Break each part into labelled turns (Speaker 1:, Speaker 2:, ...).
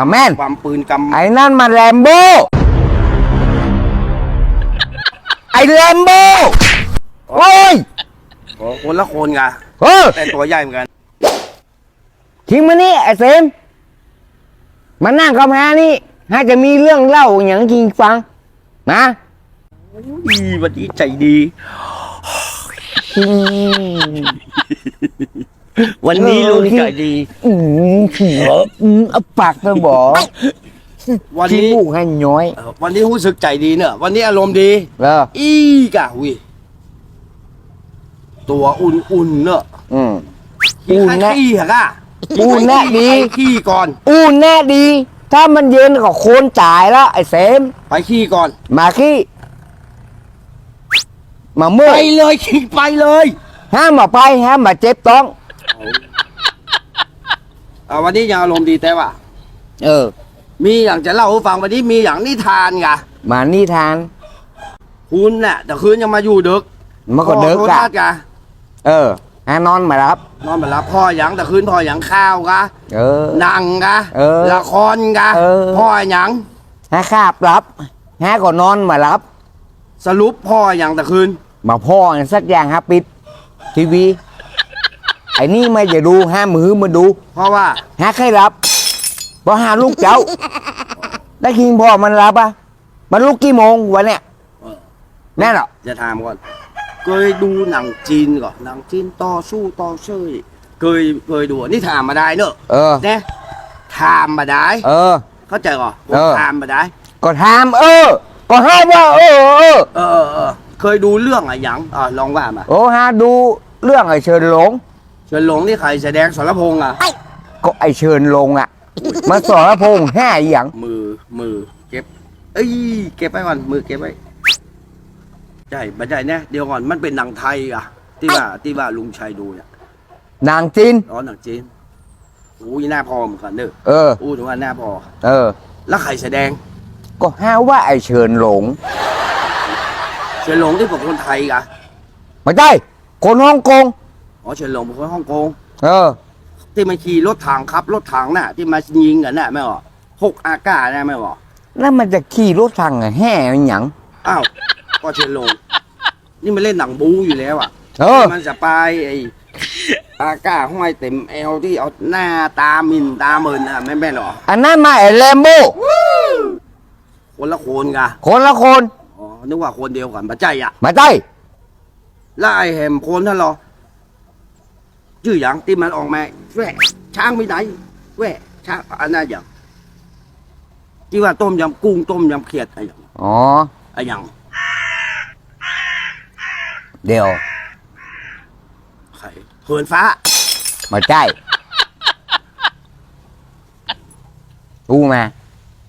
Speaker 1: มาแม่น
Speaker 2: ความปืนกำ
Speaker 1: ไอ้นั่นมาแรมโบไอ้แรมโบโอ้ย
Speaker 2: โอ้คนละคนไง
Speaker 1: เออ
Speaker 2: แต่ตัวใหญ่เหมือนกัน
Speaker 1: ทิ้งมานี่ไอ้เซมมานั่งกับฮานี่ฮาจะมีเรื่องเล่าอย่างจริงฟัง นะ
Speaker 2: ดีวันนี้ใจดี
Speaker 1: อืม
Speaker 2: วันนี้ลุงใจดี
Speaker 1: อืมเขียวอืมเอาปากไปบอก
Speaker 2: วัน
Speaker 1: ที่
Speaker 2: นี้
Speaker 1: มูกให้ย้อย
Speaker 2: เออวันนี้รู้สึกใจดีเนอะวันนี้อารมณ์ดี
Speaker 1: เออ
Speaker 2: อีกะหุยตัวอุ่นๆเนอะ
Speaker 1: อืม
Speaker 2: ขี้
Speaker 1: อุ่นแน่
Speaker 2: ขี้เหรอกะ
Speaker 1: อุ่นแน่ดี
Speaker 2: ไปขี้ก่อน
Speaker 1: อู้แน่ดี ถ้ามันเย็นก็โคนจ่ายแล้วไอ้เซม
Speaker 2: ไปขี้ก่อน
Speaker 1: มาขี้มาเมื่อ
Speaker 2: ไป
Speaker 1: ย
Speaker 2: เลยขี้ไปเลย
Speaker 1: ห้ามมาไปห้ามมาเจ็บต้อง
Speaker 2: อ่าวันนี้ยังอารมณ์ดีแต่ว่า
Speaker 1: เออ
Speaker 2: มีอย่างจะเล่าให้ฟังวันนี้มีอย่างนิทานไง
Speaker 1: มานี่ทาน
Speaker 2: คุณน่ะแต่คืนยังมาอยู่ดึก
Speaker 1: มันก็เดิก
Speaker 2: พ่อ
Speaker 1: อะ
Speaker 2: โทรทัศน์กะ
Speaker 1: เออฮานอนมารับ
Speaker 2: นอนมารับพ่อหยังแต่คืนพ่อหยังข้าวกะ
Speaker 1: เออ
Speaker 2: หนังกะ
Speaker 1: เออ
Speaker 2: ละครกะ
Speaker 1: เออ
Speaker 2: พ่อหยัง
Speaker 1: ฮาคาบรับฮาก็นอนมารับ
Speaker 2: สรุปพ่อหยังแต่คืน
Speaker 1: มาพ่ออย่างสักอย่างฮะปิด ทีวี ไอ้นี่ไม่จะดูห้ามือมาดู
Speaker 2: เพราะว่า
Speaker 1: หาใครรับเพราะหาลูกเจ้า ได้คิงพ่อมันรับอะมันลุกกี่โมงวันเนี้ย
Speaker 2: เออ
Speaker 1: แน่หรอ
Speaker 2: จะถามก่อน เคยดูหนังจีนก่อนหนังจีนต่อสู้ต่อเชยเคยเคยดูนี่ถามมาได้เนอะ
Speaker 1: เออ
Speaker 2: เนี่ยถามมาได้
Speaker 1: เออ
Speaker 2: เข้าใจก่อนผม
Speaker 1: เออ
Speaker 2: ถามมาได้
Speaker 1: ก็ถามเออ ก็ให้ว่าเออเออ
Speaker 2: เออเออเออเคยดูเรื่องอะไรหยังอ่าลองว่ามา
Speaker 1: โอ้ฮะดูเรื่องไอ้เชิญหลง
Speaker 2: เชิญหลงนี่ใครแสดงสรพงษ์อะ
Speaker 1: ก็ไอ้เชิญลงอะ มาสอนพงษ์แห่อย่าง
Speaker 2: มือมือเก็บ เอ้ยเก็บไปก่อนมือเก็บไว้ใช่บัจใจเนี่ยเดี๋ยวก่อนมันเป็นหนังไทยอะ ที่ว่าที่ว่าลุงชัยดูเนี่ย
Speaker 1: นางจีน
Speaker 2: อ๋อหนังจีนอู้ยหน้าพอเหมือนกันเด้อ
Speaker 1: เออ
Speaker 2: อู้ถึงว่าหน้าพอ
Speaker 1: เออ
Speaker 2: แล้วใครแสดง
Speaker 1: ก็ห้าว่าไอ้เชิญหลง
Speaker 2: เฉินหลงที่เป็นคนไทยกะ
Speaker 1: ไม่ใช่คนฮ่องกง
Speaker 2: อ๋อเฉินหลงเป็นคนฮ่องกง
Speaker 1: เออ
Speaker 2: ที่มาขี่รถถังครับ รถถังน่ะ ที่มายิงกันน่ะไม่หรอหกอากาน่ะไม่หรอ
Speaker 1: แล้วมันจะขี่รถทางอะแห่อย่าง
Speaker 2: อ้าวก็เฉินหลงนี่มันเล่นหนังบู๊อยู่แล้วอะ
Speaker 1: เออ
Speaker 2: มันจะไปไออากาห้อยเต็มเอวที่เอาหน้าตามินตาเมินอะไม่แม่นหรอ
Speaker 1: อันนั้นมาไอ้แลมโบ
Speaker 2: คนละคนกะ
Speaker 1: คนละคน
Speaker 2: อ๋อนึกว่าคนเดียวกันปะใจอะ
Speaker 1: มาใช่
Speaker 2: แล้วไอแหมคนท่านเหรอ ชื่ออย่างที่มันออกมาแหวะช้างไม่ไหนแหวะช้างอันนั้นอย่างที่ว่าต้มยำกุ้งต้มยำเขียดอะไรอย่าง
Speaker 1: อ๋อ
Speaker 2: อะไรอย่าง
Speaker 1: เดี๋ยว
Speaker 2: ใครเหินฟ้า
Speaker 1: มาใช่รู้มา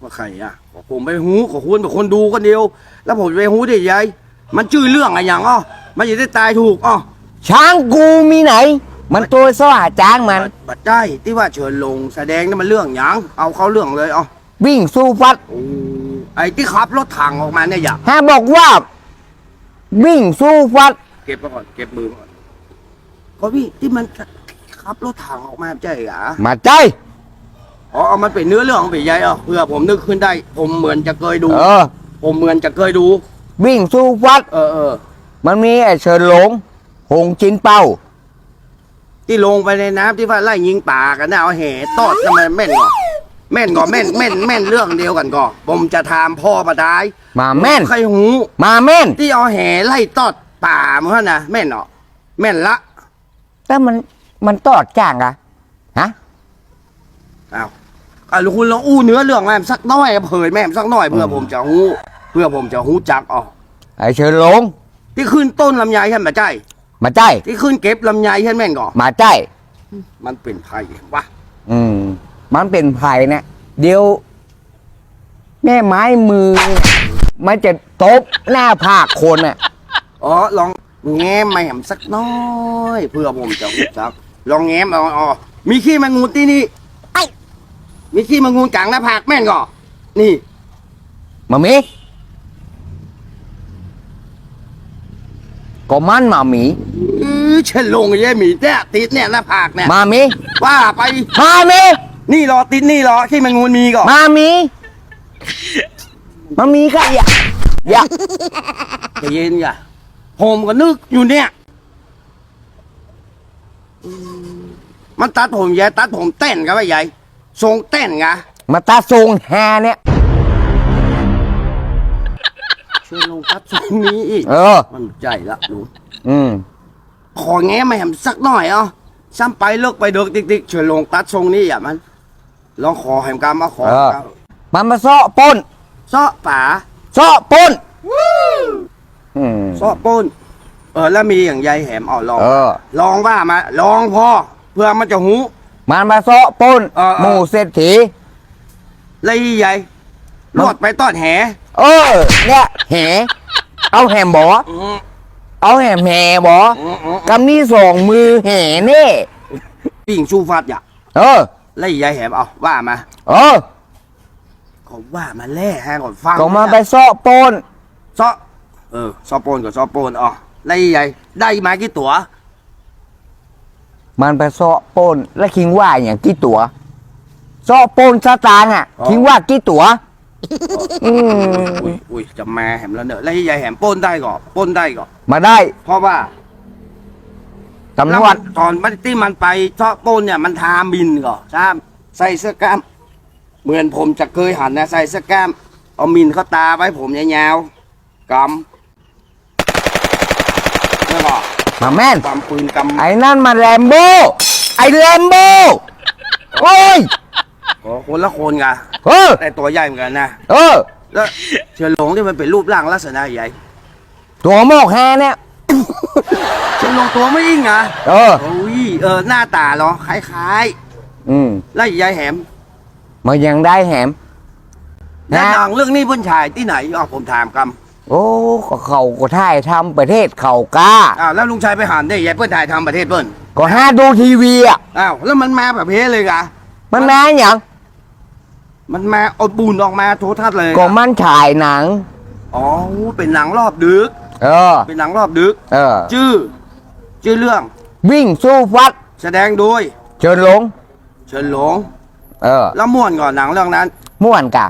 Speaker 2: ว่าใครอะก็ผมไปหูก็คุณเป็นคนดูคนเดียว แล้วผมจะไปหูได้ยังไงมันชื่อเรื่องอะไรอย่างอ๋อมันจะได้ตายถูกอ๋อ
Speaker 1: ช้างกูมีไหน มันตัวสว่าจ้างมัน
Speaker 2: บัดได้ที่ว่าเชิญลงแสดงนั่นมันเรื่องหยังเอาเขาเรื่องเลยอ๋อ
Speaker 1: วิ่งสู้ฟัด
Speaker 2: โอ้ไอ้ที่ขับรถถังออกมาเนี่ยอย่า
Speaker 1: ถ้าบอกว่า วิ่งสู้ฟัด
Speaker 2: เก็บไปก่อนเก็บมือก่อนก็พี่ที่มันขับรถถังออกมาใช่เหรอ
Speaker 1: มาใจ
Speaker 2: อ๋อเอามันเป็นเนื้อเรื่องของปีใหญ่อ๋อเพื่อผมนึกขึ้นได้ ผมเหมือนจะเคยดู
Speaker 1: เออ
Speaker 2: ผมเหมือนจะเคยดู
Speaker 1: วิ่งสู้ฟัด
Speaker 2: เออเออ
Speaker 1: มันมีไอ้เชิญหลง หงจินเป้า
Speaker 2: ที่ลงไปในน้ำที่ว่าไล่ยิงป่ากันนะเอาแห่ตอดทำไมแม่นก่อแม่นก่อแม่นแม่นแม่นเรื่องเดียวกันก่อผมจะถามพ่อมาได้
Speaker 1: มาแม่น
Speaker 2: ใครหู
Speaker 1: มาแม่น
Speaker 2: ที่เอาแห่ไล่ตอดป่ามั้งนะแม่นเหรอแม่นละ
Speaker 1: แล้วมันมันตอดจ้างอะฮะ
Speaker 2: อ้าวอะคุณลองอู้เนื้อเรื่องแม่มสักหน้อยเผยแม่มสักหน่อยเพื่อผมจะหู้เพื่อผมจะหู้จักอ๋อ
Speaker 1: ไอ้เชิญหลง
Speaker 2: ที่ขึ้นต้นลำไยฉันมาใจ
Speaker 1: มาใจ
Speaker 2: ที่ขึ้นเก็บลำไยฉันแม่นก่อ
Speaker 1: มาใจ
Speaker 2: มันเป็นไผ่วะ
Speaker 1: อืม มันเป็นไผ่เนี่ยเดี๋ยว แม่ไม้มือ มันจะตบหน้าผากคนอะ
Speaker 2: อ๋อลองแง้มแม่มสักหน้อย เพื่อผมจะหู้จักลองแง้มเอาอ๋อมีขี้แมงงูที่นี่มีขี้แมงงูกลางหน้าผากแม่นก่อนี่
Speaker 1: มามี ก็มันมามี
Speaker 2: เออเชนลงไอ้หมีเนี่ยติดเนี่ยหน้าผากเนี่ย
Speaker 1: มามี
Speaker 2: ว่าไป
Speaker 1: มามี
Speaker 2: นี่รอติดนี่รอที่มันงูมีก่อน
Speaker 1: มามีมามีก็อย่าอย่า
Speaker 2: ใจเย็นอย่าผมก็นึกอยู่เนี่ยอืมมันตัดผมยายตัดผมเต้นกันวะยายทรงเต้นไง
Speaker 1: มาตาทรงแฮเนี่ย
Speaker 2: ช่วยลงตัดทรงนี้อีก
Speaker 1: เออ
Speaker 2: มันใจละหนู
Speaker 1: อืม
Speaker 2: ขอแง้มาแหมสักหน่อยอะซ้ำไปเลิกไปเดิกติ๊กๆช่วยลงตัดทรงนี้อะมัน ลองขอแหมกรรมมาขอ
Speaker 1: เออ
Speaker 2: ครับ
Speaker 1: มันมาเซาะปล้น
Speaker 2: ซอป๋า
Speaker 1: เซาะปล้นอืม
Speaker 2: ซอปูนเออแล้วมีอย่างยายแหมเอาลอง
Speaker 1: เออ
Speaker 2: ลองว่ามา ลองพอเพื่อมันจะหู
Speaker 1: มันมาเซาะปล้น
Speaker 2: เออเออ
Speaker 1: หมู่เศรษฐี
Speaker 2: เลยยายลวดไปต้อนแห
Speaker 1: เออ เนี่ยแหเอาแหมบอ
Speaker 2: อืม
Speaker 1: เอาแหมแหบอ
Speaker 2: อืมอืม
Speaker 1: กำนี้สองมือแหนี่
Speaker 2: ปิ่งชูฟัดอย่า
Speaker 1: เออ
Speaker 2: แล้วยายแหมเอาว่ามา
Speaker 1: เออ
Speaker 2: เขาว่ามาแล่ให้ก่อนฟัง
Speaker 1: ก็มาไปเซาะปล้น
Speaker 2: ซอเออซอปูนกับซอปูนอ๋อแล้วยายได้มากี่ตัว
Speaker 1: มันไปเซาะปล้นแล้วคิงว่าอย่างกี่ตัวเซาะปล้นสตางค์อะคิงว่ากี่ตัว อืม
Speaker 2: อุ้ยอุ้ยจะมาแหมแล้วเนอะแล้วยายแหมปล้นได้ก่อนปล้นได้ก่อน
Speaker 1: มาได้
Speaker 2: เพราะว่า
Speaker 1: ตำรวจ
Speaker 2: แล้มันตอนมันที่มันไปชอบปล้นเนี่ยมันทาบินก่อนใช่ใส่เสื้อกล้ามเหมือนผมจะเคยหันนะใส่เสื้อกล้ามเอามินเขาตาไว้ผมยาวๆกำแล้วก็
Speaker 1: มาแม่น
Speaker 2: กำปืนกำ
Speaker 1: ไอ้นั่นมาแรมโบ้ไอ้แรมโบ้โอ้ย
Speaker 2: โอ้คนละคนไง
Speaker 1: เออ
Speaker 2: แต่ตัวใหญ่เหมือนกันนะ
Speaker 1: เออ
Speaker 2: แล้วเชิญหลงที่มันเป็นรูปร่างลักษณะใหญ่
Speaker 1: ตัวโมกแฮเนี่ย
Speaker 2: เชิญหลงตัวไม่ยิ่งอะ
Speaker 1: เออ
Speaker 2: โอ้ยเออหน้าตาเหรอคล้าย
Speaker 1: อืม
Speaker 2: ๆแล้วยายแหม
Speaker 1: มันยังได้แหม
Speaker 2: แล้ว
Speaker 1: นะ
Speaker 2: หนังเรื่องนี้เพิ่นฉายที่ไหนอ๋อผมถามกำ
Speaker 1: โอ้ก็เขาก็ถ่ายทำประเทศเขากล้า
Speaker 2: อ้าวแล้วลุงชายไปหันได้ยายเปิ้นถ่ายทำประเทศเปิ้น
Speaker 1: ก็ห้าดูทีวีอะ
Speaker 2: อ้าวแล้วมันมาแบบเพเลยกะ
Speaker 1: มันมาอย่าง
Speaker 2: มันมาเอาปูนออกมาโทรทัศน์เลย
Speaker 1: ก็มันถ่ายหนัง
Speaker 2: อ๋อเป็นหนังรอบดึก
Speaker 1: เออ
Speaker 2: เป็นหนังรอบดึก
Speaker 1: เออ
Speaker 2: ชื่อ ชื่อเรื่อง
Speaker 1: วิ่งสู้ฟัด
Speaker 2: แสดงโดย
Speaker 1: เชิญหลง
Speaker 2: เฉินหลง
Speaker 1: เออ
Speaker 2: แล้วม่วนก่อนหนังเรื่องนั้น
Speaker 1: ม่วนกะ